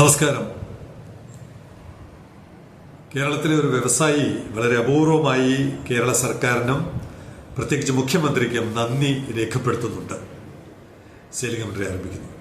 നമസ്കാരം. കേരളത്തിലെ ഒരു വ്യവസായി വളരെ അപൂർവമായി കേരള സർക്കാരിനും പ്രത്യേകിച്ച് മുഖ്യമന്ത്രിക്കും നന്ദി രേഖപ്പെടുത്തുന്നുണ്ട്. സെയിലിംഗ് മന്ത്രി ആരംഭിക്കുന്നു.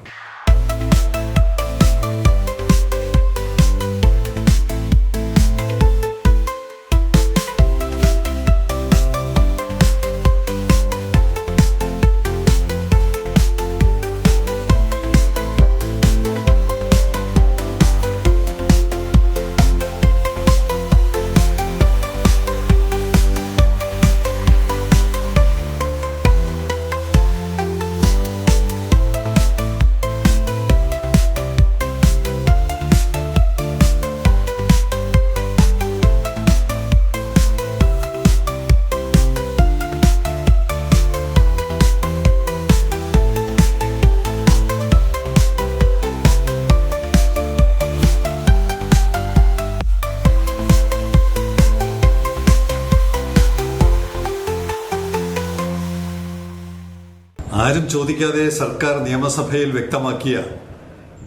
ആരും ചോദിക്കാതെ സർക്കാർ നിയമസഭയിൽ വ്യക്തമാക്കിയ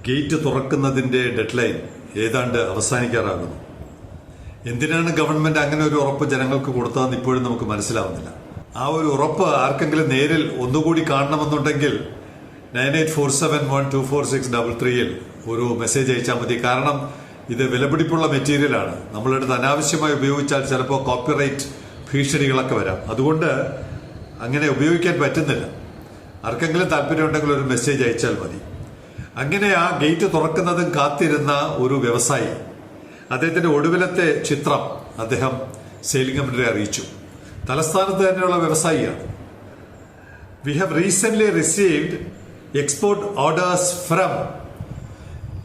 ഗേറ്റ് തുറക്കുന്നതിന്റെ ഡെഡ്ലൈൻ ഏതാണ്ട് അവസാനിക്കാറാകുന്നു. എന്തിനാണ് ഗവൺമെന്റ് അങ്ങനെ ഒരു ഉറപ്പ് ജനങ്ങൾക്ക് കൊടുത്തതെന്ന് ഇപ്പോഴും നമുക്ക് മനസ്സിലാവുന്നില്ല. ആ ഒരു ഉറപ്പ് ആർക്കെങ്കിലും നേരിൽ ഒന്നുകൂടി കാണണമെന്നുണ്ടെങ്കിൽ nine eight four seven one two four six double ത്രീയിൽ ഒരു മെസ്സേജ് അയച്ചാൽ മതി. കാരണം ഇത് വിലപിടിപ്പുള്ള മെറ്റീരിയലാണ്. നമ്മളെടുത്ത് അനാവശ്യമായി ഉപയോഗിച്ചാൽ ചിലപ്പോൾ കോപ്പിറൈറ്റ് ഭീഷണികളൊക്കെ വരാം. അതുകൊണ്ട് അങ്ങനെ ഉപയോഗിക്കാൻ പറ്റുന്നില്ല. ആർക്കെങ്കിലും താല്പര്യമുണ്ടെങ്കിൽ ഒരു മെസ്സേജ് അയച്ചാൽ മതി. അങ്ങനെ ആ ഗേറ്റ് തുറക്കുന്നതും കാത്തിരുന്ന ഒരു വ്യവസായി അദ്ദേഹത്തിന്റെ ഒടുവിലത്തെ ചിത്രം അദ്ദേഹം സെയിലിംഗ് കമ്പനിയെ അറിയിച്ചു. തലസ്ഥാനത്ത് തന്നെയുള്ള വ്യവസായിയാണ്. We have recent received export orders from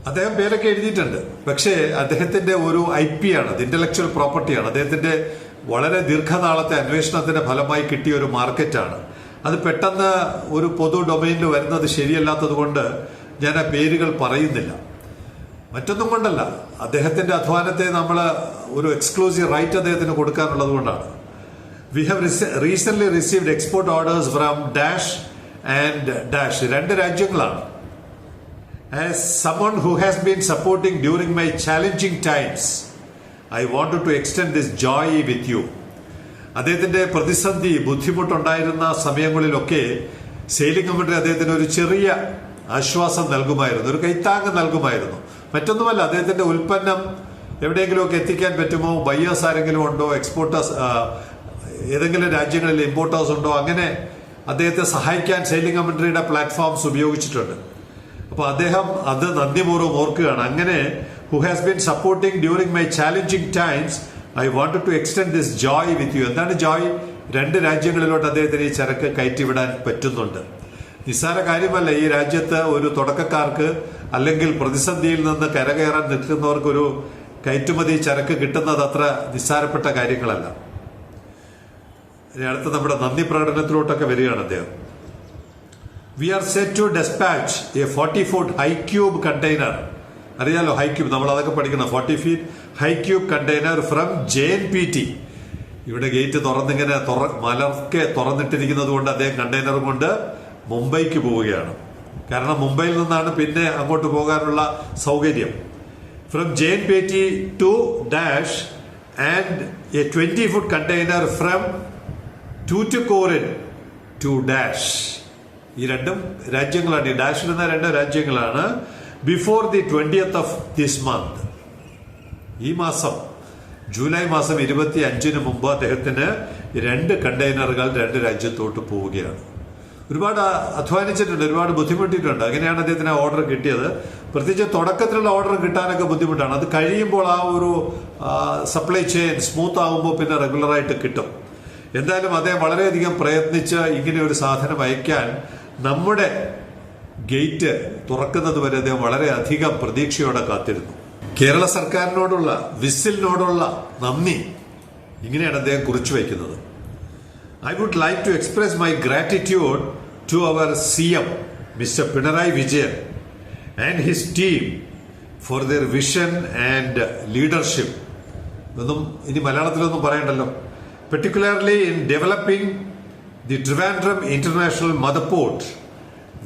അദ്ദേഹം പേരൊക്കെ എഴുതിയിട്ടുണ്ട്. പക്ഷേ അദ്ദേഹത്തിന്റെ ഒരു ഐ പി ആണ് അത് ഇന്റലക്ച്വൽ പ്രോപ്പർട്ടിയാണ് അദ്ദേഹത്തിന്റെ വളരെ ദീർഘനാളത്തെ അന്വേഷണത്തിന്റെ ഫലമായി കിട്ടിയ ഒരു മാർക്കറ്റാണ് അത് പെട്ടെന്ന് ഒരു പൊതു ഡൊമൈനിൽ വരുന്നത് ശരിയല്ലാത്തത് കൊണ്ട് ഞാൻ ആ പേരുകൾ പറയുന്നില്ല. മറ്റൊന്നും കൊണ്ടല്ല. അദ്ദേഹത്തിന്റെ അധ്വാനത്തെ നമ്മൾ ഒരു എക്സ്ക്ലൂസീവ് റൈറ്റ് അദ്ദേഹത്തിന് കൊടുക്കാനുള്ളത് കൊണ്ടാണ്. We have recent received export orders from dash and dash രണ്ട് രാജ്യങ്ങളാണ്. As someone who has been supporting during my challenging times, I wanted to extend this joy with you. അദ്ദേഹത്തിന്റെ പ്രതിസന്ധി ബുദ്ധിമുട്ടുണ്ടായിരുന്ന സമയങ്ങളിലൊക്കെ സെയിലിംഗ് കമ്പനി അദ്ദേഹത്തിന് ഒരു ചെറിയ ആശ്വാസം നൽകുമായിരുന്നു ഒരു കൈത്താങ്ങ് നൽകുമായിരുന്നു. മറ്റൊന്നുമല്ല അദ്ദേഹത്തിന്റെ ഉൽപ്പന്നം എവിടെയെങ്കിലുമൊക്കെ എത്തിക്കാൻ പറ്റുമോ? ബയ്യേഴ്സ് ആരെങ്കിലും ഉണ്ടോ? എക്സ്പോർട്ടേഴ്സ് ഏതെങ്കിലും രാജ്യങ്ങളിൽ ഇമ്പോർട്ടേഴ്സ് ഉണ്ടോ? അങ്ങനെ അദ്ദേഹത്തെ സഹായിക്കാൻ സെയിലിംഗ് കമ്പനിയുടെ പ്ലാറ്റ്ഫോംസ് ഉപയോഗിച്ചിട്ടുണ്ട്. അപ്പൊ അദ്ദേഹം അത് നന്ദിപൂർവം ഓർക്കുകയാണ്. അങ്ങനെ who has been supporting during my challenging times I want to extend this joy with you എന്താണ് ജോയ് രണ്ട് രാജ്യങ്ങളിലോട്ട് അദ്ദേഹത്തിന് ഈ ചരക്ക് കയറ്റിവിടാൻ പറ്റുന്നുണ്ട്. നിസ്സാര കാര്യമല്ല ഈ രാജ്യത്ത് ഒരു തുടക്കക്കാർക്ക് അല്ലെങ്കിൽ പ്രതിസന്ധിയിൽ നിന്ന് കരകയറാൻ നിൽക്കുന്നവർക്ക് ഒരു കയറ്റുമതി ചരക്ക് കിട്ടുന്നത് അത്ര നിസ്സാരപ്പെട്ട കാര്യങ്ങളല്ല. അടുത്ത നമ്മുടെ നന്ദി പ്രകടനത്തിലോട്ടൊക്കെ വരികയാണ് അദ്ദേഹം. We are set to despatch a forty foot high cube container അറിയാലോ ഹൈ ക്യൂബ് നമ്മൾ അതൊക്കെ പഠിക്കണം forty feet high cube container from J N P T ഇവിടെ ഗേറ്റ് തുറന്നിങ്ങനെ തുറ മലർക്കെ തുറന്നിട്ടിരിക്കുന്നത് കൊണ്ട് അദ്ദേഹം കണ്ടെയ്നർ കൊണ്ട് മുംബൈക്ക് പോവുകയാണ്. കാരണം മുംബൈയിൽ നിന്നാണ് പിന്നെ അങ്ങോട്ട് പോകാനുള്ള സൗകര്യം. From J N P T to dash and a twenty foot container from Tuticorin to dash ഈ രണ്ടും രാജ്യങ്ങളാണ്. ഈ ഡാഷിൽ നിന്ന രണ്ട് രാജ്യങ്ങളാണ്. Before the twentieth of this month ഈ മാസം ജൂലൈ മാസം ഇരുപത്തി അഞ്ചിന് മുമ്പ് അദ്ദേഹത്തിന് രണ്ട് കണ്ടെയ്നറുകൾ രണ്ട് രാജ്യത്തോട്ട് പോവുകയാണ്. ഒരുപാട് അധ്വാനിച്ചിട്ടുണ്ട് ഒരുപാട് ബുദ്ധിമുട്ടിയിട്ടുണ്ട്. അങ്ങനെയാണ് അദ്ദേഹത്തിന് ഓർഡർ കിട്ടിയത്. പ്രത്യേകിച്ച് തുടക്കത്തിലുള്ള ഓർഡർ കിട്ടാനൊക്കെ ബുദ്ധിമുട്ടാണ്. അത് കഴിയുമ്പോൾ ആ ഒരു സപ്ലൈ ചെയിൻ സ്മൂത്ത് ആകുമ്പോൾ പിന്നെ റെഗുലറായിട്ട് കിട്ടും. എന്തായാലും അദ്ദേഹം വളരെയധികം പ്രയത്നിച്ച് ഇങ്ങനെ ഒരു സാധനം അയക്കാൻ നമ്മുടെ ഗേറ്റ് തുറക്കുന്നത് വരെ അദ്ദേഹം വളരെയധികം പ്രതീക്ഷയോടെ കാത്തിരുന്നു. കേരള സർക്കാരിനോടുള്ള വിസിലിനോടുള്ള നന്ദി ഇങ്ങനെയാണ് അദ്ദേഹം കുറിച്ചു വയ്ക്കുന്നത്. I would like to express my gratitude to our C M mister Pinarayi Vijayan and his team for their vision and leadership ഒന്നും ഇനി മലയാളത്തിലൊന്നും പറയണ്ടല്ലോ. Particularly in developing the Trivandrum international mother port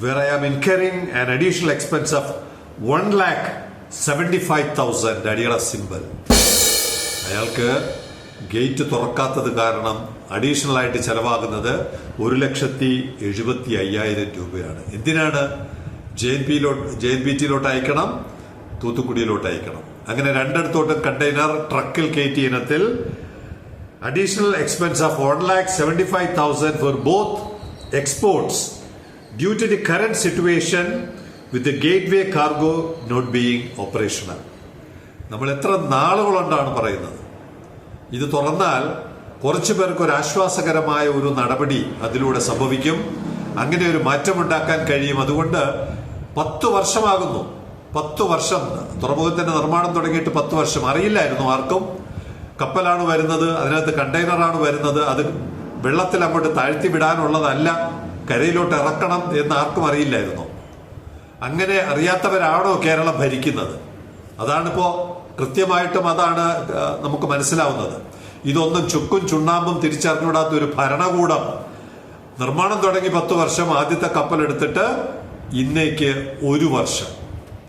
where I am incurring an additional expense of 1 lakh seventy five thousand അയാൾക്ക് gate തുറക്കാത്തത് കാരണം additional ആയിട്ട് ചെലവാകുന്നത് ഒരു ലക്ഷത്തി എഴുപത്തി അയ്യായിരം രൂപയാണ് എന്തിനാണ് ജെ എൻ പിയിലോട്ട് ജെ എൻ ബി ടിയിലോട്ട് അയക്കണം? തൂത്തുക്കുടിയിലോട്ട് അയക്കണം. അങ്ങനെ രണ്ടിടത്തോട്ടും കണ്ടെയ്നർ ട്രക്കിൽ കയറ്റിയ ഇനത്തിൽ additional expense of 1 lakh 75,000 for both exports due to the current situation with the gateway cargo not being operational. നമ്മൾ എത്ര നാളുകളുണ്ടാണ് പറയുന്നത്? ഇത് തുറന്നാൽ കുറച്ചു പേർക്ക് ഒരു ആശ്വാസകരമായ ഒരു നടപടി അതിലൂടെ സംഭവിക്കും. അങ്ങനെ ഒരു മാറ്റമുണ്ടാക്കാൻ കഴിയും. അതുകൊണ്ട് പത്തു വർഷമാകുന്നു. പത്തു വർഷം. തുറമുഖത്തിന്റെ നിർമ്മാണം തുടങ്ങിയിട്ട് പത്ത് വർഷം. അറിയില്ലായിരുന്നു ആർക്കും. കപ്പലാണ് വരുന്നത് അതിനകത്ത് കണ്ടെയ്നറാണ് വരുന്നത്. അത് വെള്ളത്തിൽ അങ്ങോട്ട് താഴ്ത്തി വിടാനുള്ളതല്ല. കരയിലോട്ട് ഇറക്കണം എന്ന് ആർക്കും അറിയില്ലായിരുന്നു. അങ്ങനെ അറിയാത്തവരാണോ കേരളം ഭരിക്കുന്നത്? അതാണിപ്പോ കൃത്യമായിട്ടും അതാണ് നമുക്ക് മനസ്സിലാവുന്നത്. ഇതൊന്നും ചുക്കും ചുണ്ണാമ്പും തിരിച്ചറിഞ്ഞൂടാത്ത ഒരു ഭരണകൂടം. നിർമ്മാണം തുടങ്ങി പത്ത് വർഷം ആദ്യത്തെ കപ്പൽ എടുത്തിട്ട് ഇന്നേക്ക് ഒരു വർഷം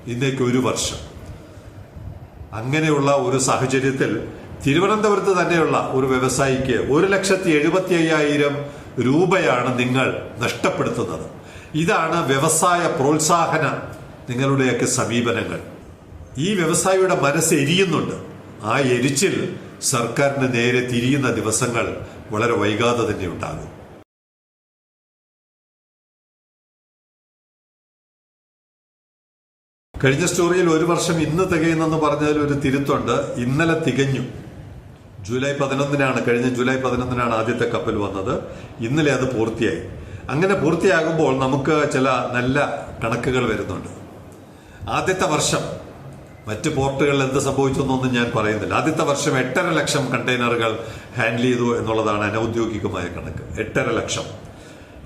ഇന്നേക്ക് ഒരു വർഷം. അങ്ങനെയുള്ള ഒരു സാഹചര്യത്തിൽ തിരുവനന്തപുരത്ത് തന്നെയുള്ള ഒരു വ്യവസായിക്ക് ഒരു ലക്ഷത്തി എഴുപത്തി അയ്യായിരം രൂപയാണ് നിങ്ങൾ നഷ്ടപ്പെടുത്തുന്നത്. ഇതാണ് വ്യവസായ പ്രോത്സാഹന നിങ്ങളുടെയൊക്കെ സമീപനങ്ങൾ. ഈ വ്യവസായിയുടെ മനസ്സ് എരിയുന്നുണ്ട്. ആ എരിച്ചിൽ സർക്കാരിന് നേരെ തിരിയുന്ന ദിവസങ്ങൾ വളരെ വൈകാതെ തന്നെ ഉണ്ടാകും. കഴിഞ്ഞ സ്റ്റോറിയിൽ ഒരു വർഷം ഇന്ന് തികയുന്നെന്ന് പറഞ്ഞതിൽ ഒരു തിരുത്തുണ്ട്. ഇന്നലെ തികഞ്ഞു. ജൂലൈ പതിനൊന്നിനാണ് കഴിഞ്ഞ ജൂലൈ പതിനൊന്നിനാണ് ആദ്യത്തെ കപ്പൽ വന്നത്. ഇന്നലെ അത് പൂർത്തിയായി. അങ്ങനെ പൂർത്തിയാകുമ്പോൾ നമുക്ക് ചില നല്ല കണക്കുകൾ വരുന്നുണ്ട്. ആദ്യത്തെ വർഷം മറ്റ് പോർട്ടുകളിൽ എന്ത് സംഭവിച്ചെന്നൊന്നും ഞാൻ പറയുന്നില്ല. ആദ്യത്തെ വർഷം എട്ടര ലക്ഷം കണ്ടെയ്നറുകൾ ഹാൻഡിൽ ചെയ്തു എന്നുള്ളതാണ് അനൌദ്യോഗികമായ കണക്ക്. എട്ടര ലക്ഷം.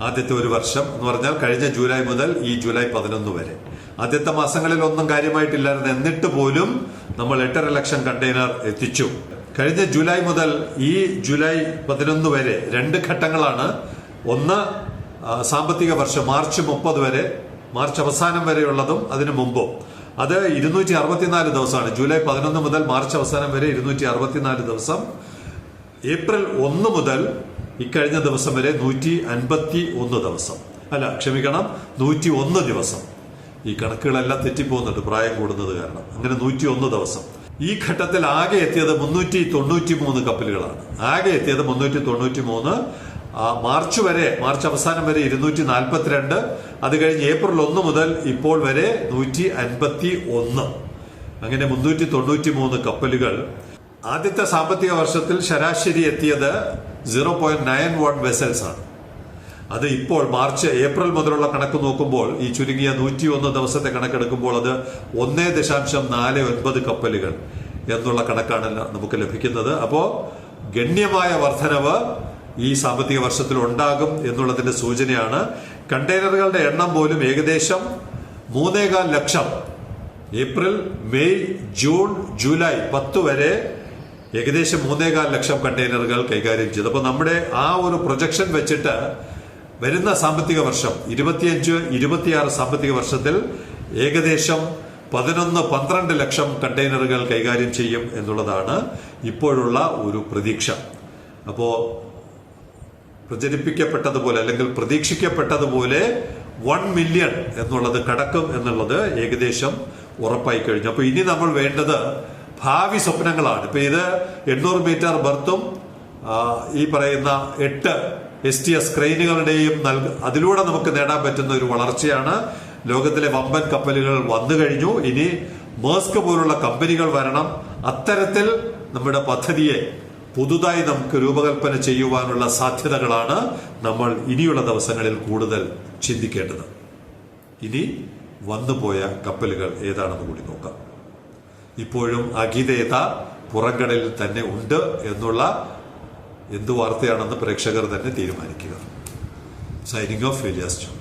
ആദ്യത്തെ ഒരു വർഷം എന്ന് പറഞ്ഞാൽ കഴിഞ്ഞ ജൂലൈ മുതൽ ഈ ജൂലൈ പതിനൊന്ന് വരെ. ആദ്യത്തെ മാസങ്ങളിൽ ഒന്നും കാര്യമായിട്ടില്ലായിരുന്നു. എന്നിട്ട് പോലും നമ്മൾ എട്ടര ലക്ഷം കണ്ടെയ്നർ എത്തിച്ചു. കഴിഞ്ഞ ജൂലൈ മുതൽ ഈ ജൂലൈ പതിനൊന്ന് വരെ രണ്ട് ഘട്ടങ്ങളാണ്. ഒന്ന് സാമ്പത്തിക വർഷം മാർച്ച് മുപ്പത് വരെ മാർച്ച് അവസാനം വരെയുള്ളതും അതിനു മുമ്പും. അത് ഇരുന്നൂറ്റി അറുപത്തിനാല് ദിവസമാണ്. ജൂലൈ പതിനൊന്ന് മുതൽ മാർച്ച് അവസാനം വരെ ഇരുന്നൂറ്റി അറുപത്തിനാല് ദിവസം. ഏപ്രിൽ ഒന്ന് മുതൽ ഇക്കഴിഞ്ഞ ദിവസം വരെ നൂറ്റി അൻപത്തി ഒന്ന് ദിവസം. അല്ല ക്ഷമിക്കണം നൂറ്റി ഒന്ന് ദിവസം. ഈ കണക്കുകളെല്ലാം തെറ്റിപ്പോകുന്നുണ്ട് പ്രായം കൂടുന്നത് കാരണം. അങ്ങനെ നൂറ്റി ഒന്ന് ദിവസം. ഈ ഘട്ടത്തിൽ ആകെ എത്തിയത് മുന്നൂറ്റി തൊണ്ണൂറ്റി മൂന്ന് കപ്പലുകളാണ്. ആകെ എത്തിയത് മുന്നൂറ്റി തൊണ്ണൂറ്റി മൂന്ന് മാർച്ച് വരെ മാർച്ച് അവസാനം വരെ ഇരുന്നൂറ്റി നാൽപ്പത്തിരണ്ട്. അത് കഴിഞ്ഞ് ഏപ്രിൽ ഒന്ന് മുതൽ ഇപ്പോൾ വരെ നൂറ്റി അൻപത്തി ഒന്ന് അങ്ങനെ മുന്നൂറ്റി തൊണ്ണൂറ്റി മൂന്ന് കപ്പലുകൾ. ആദ്യത്തെ സാമ്പത്തിക വർഷത്തിൽ ശരാശരി എത്തിയത് zero point nine one vessels ആണ്. അത് ഇപ്പോൾ മാർച്ച് ഏപ്രിൽ മുതലുള്ള കണക്ക് നോക്കുമ്പോൾ ഈ ചുരുങ്ങിയ നൂറ്റി ഒന്ന് ദിവസത്തെ കണക്കെടുക്കുമ്പോൾ അത് ഒന്നേ ദശാംശം നാല് ഒൻപത് കപ്പലുകൾ എന്നുള്ള കണക്കാണ് നമുക്ക് ലഭിക്കുന്നത്. അപ്പോൾ ഗണ്യമായ വർധനവ് ഈ സാമ്പത്തിക വർഷത്തിൽ ഉണ്ടാകും എന്നുള്ളതിന്റെ സൂചനയാണ്. കണ്ടെയ്നറുകളുടെ എണ്ണം പോലും ഏകദേശം മൂന്നേകാൽ ലക്ഷം ഏപ്രിൽ മെയ് ജൂൺ ജൂലൈ പത്ത് വരെ ഏകദേശം മൂന്നേകാൽ ലക്ഷം കണ്ടെയ്നറുകൾ കൈകാര്യം ചെയ്തു. അപ്പോൾ നമ്മുടെ ആ ഒരു പ്രൊജക്ഷൻ വെച്ചിട്ട് വരുന്ന സാമ്പത്തിക വർഷം ഇരുപത്തിയഞ്ച് ഇരുപത്തിയാറ് സാമ്പത്തിക വർഷത്തിൽ ഏകദേശം പതിനൊന്ന് പന്ത്രണ്ട് ലക്ഷം കണ്ടെയ്നറുകൾ കൈകാര്യം ചെയ്യും എന്നുള്ളതാണ് ഇപ്പോഴുള്ള ഒരു പ്രതീക്ഷ. അപ്പോൾ പ്രചരിപ്പിക്കപ്പെട്ടതുപോലെ അല്ലെങ്കിൽ പ്രതീക്ഷിക്കപ്പെട്ടതുപോലെ വൺ മില്യൺ എന്നുള്ളത് കടക്കും എന്നുള്ളത് ഏകദേശം ഉറപ്പായി കഴിഞ്ഞു. അപ്പോൾ ഇനി നമ്മൾ വേണ്ടത് ഭാവി സ്വപ്നങ്ങളാണ്. ഇപ്പൊ ഇത് എണ്ണൂറ് മീറ്റർ ബർത്തും ഈ പറയുന്ന എട്ട് എസ് ടി എസ് ക്രെയിനുകളുടെയും അതിലൂടെ നമുക്ക് നേടാൻ പറ്റുന്ന ഒരു വളർച്ചയാണ്. ലോകത്തിലെ വമ്പൻ കപ്പലുകൾ വന്നു കഴിഞ്ഞു. ഇനി മേസ്ക് പോലുള്ള കമ്പനികൾ വരണം. അത്തരത്തിൽ നമ്മുടെ പദ്ധതിയെ പുതുതായി നമുക്ക് രൂപകൽപ്പന ചെയ്യുവാനുള്ള സാധ്യതകളാണ് നമ്മൾ ഇനിയുള്ള ദിവസങ്ങളിൽ കൂടുതൽ ചിന്തിക്കേണ്ടത്. ഇനി വന്നുപോയ കപ്പലുകൾ ഏതാണെന്ന് കൂടി നോക്കാം. ഇപ്പോഴും അഗിതേത പുറംകടലിൽ തന്നെ ഉണ്ട് എന്നുള്ള എന്ത് വാർത്തയാണെന്ന് പ്രേക്ഷകർ തന്നെ തീരുമാനിക്കുക. Signing off ഫെലിയാസ്